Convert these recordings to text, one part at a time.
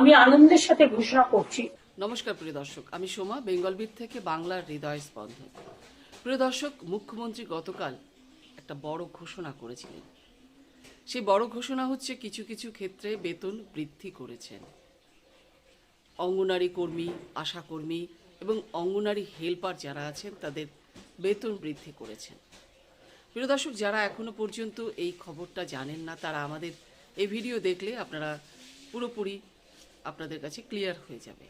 আমি আনন্দের সাথে ঘোষণা করছি। নমস্কার প্রিয় দর্শক, আমি সোমা বেঙ্গলবিট থেকে বাংলার হৃদয় স্পন্দন। প্রিয় দর্শক, মুখ্যমন্ত্রী গতকাল একটা বড় ঘোষণা করেছিলেন। সেই বড় ঘোষণা হচ্ছে কিছু কিছু ক্ষেত্রে বেতন বৃদ্ধি করেছেন। অঙ্গনারী কর্মী আশাকর্মী এবং অঙ্গনারী হেল্পার যারা আছেন, তাদের বেতন বৃদ্ধি করেছেন। প্রিয় দর্শক, যারা এখনও পর্যন্ত এই খবরটা জানেন না, তারা আমাদের এই ভিডিও দেখলে আপনারা পুরোপুরি আপনাদের কাছে ক্লিয়ার হয়ে যাবে।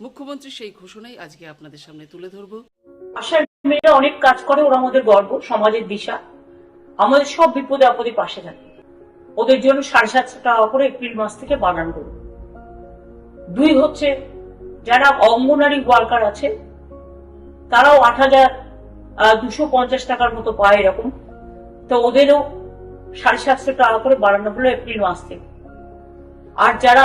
মুখ্যমন্ত্রী সেই ঘোষণাই আজকে আপনাদের সামনে তুলে ধরবো। আশার মেয়েরা অনেক কাজ করে, ওরা আমাদের গর্ব, সমাজের দিশা। আমাদের সব বিপদে আপদে পাশে থাকে। ওদের জন্য সাড়ে সাতশো টাকা করে এপ্রিল মাস থেকে বানানো হলো দুই হচ্ছে, যারা অঙ্গনারী ওয়ার্কার আছে, তারাও আট হাজার দুশো পঞ্চাশ টাকার মতো পায় এরকম। তো ওদেরও সাড়ে সাতশো টাকা করে বাড়ানো হলো এপ্রিল মাস থেকে। আর যারা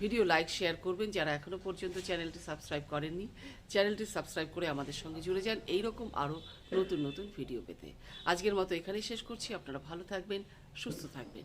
ভিডিও লাইক, শেয়ার করবেন। যারা এখনও পর্যন্ত চ্যানেলটি সাবস্ক্রাইব করেননি, চ্যানেলটি সাবস্ক্রাইব করে আমাদের সঙ্গে জুড়ে যান। এইরকম আরও নতুন নতুন ভিডিও পেতে। আজকের মতো এখানেই শেষ করছি। আপনারা ভালো থাকবেন, সুস্থ থাকবেন।